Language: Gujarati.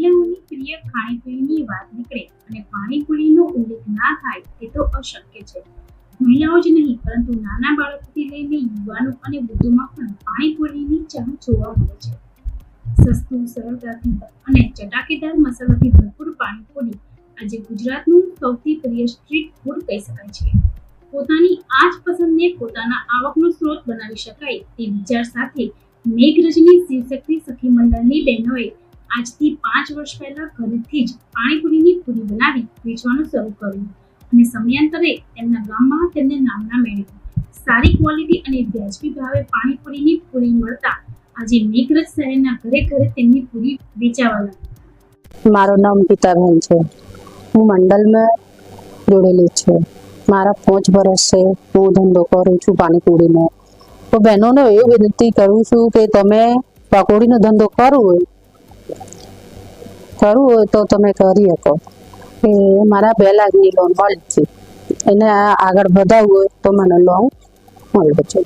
મહિલાઓની પ્રિય ખાણીપીણીની વાત નીકળે અને પાણીપુરીનો ઉલ્લેખ ના થાય તે તો અશક્ય છે. મહિલાઓ જ નહીં, પરંતુ નાના બાળકોથી લઈને યુવાનો અને વૃદ્ધોમાં પણ પાણીપુરીની ચાહ જોવા મળે છે. સસ્તું સરળતાથી અને ચટાકેદાર મસાલાથી ભરપૂર પાણીપુરી આજે ગુજરાતનું સૌથી પ્રિય સ્ટ્રીટ ફૂડ કહી શકાય છે. પોતાની આ જ પસંદને પોતાના આવકનો સ્ત્રોત બનાવી શકાય તે વિચાર સાથે મેઘરજની શિવશક્તિ સખી મંડળની બહેનોએ આજથી પાંચ વર્ષ પહેલા ઘરેથી જ પાણીપુરીની પૂરી બનાવી વેચવાનું શરૂ કર્યું અને સમયાંતરે તેમના ગામમાં તેમને નામના મેળવ્યું. સારી ક્વોલિટી અને વ્યાજબી ભાવે પાણીપુરીની પૂરી મળતા આજે મેઘરજ શહેરના ઘરે ઘરે તેમની પૂરી વેચાવા લાગી મારું નામ ગીતાબેન છે. હું મંડલમાં જોડેલી છું. મારા પાંચ વર્ષ છે. હું ધંધો કરું છું પાણીપુરીનો. તો બહેનોને એવું વિનંતી કરું છું કે તમે પકોડીનો ધંધો કરવો હોય કરવું હોય તો તમે કરી શકો. કે મારા બે લાખની લોન મળી છે. એને આગળ વધારવું હોય તો મને લોન મળે છે.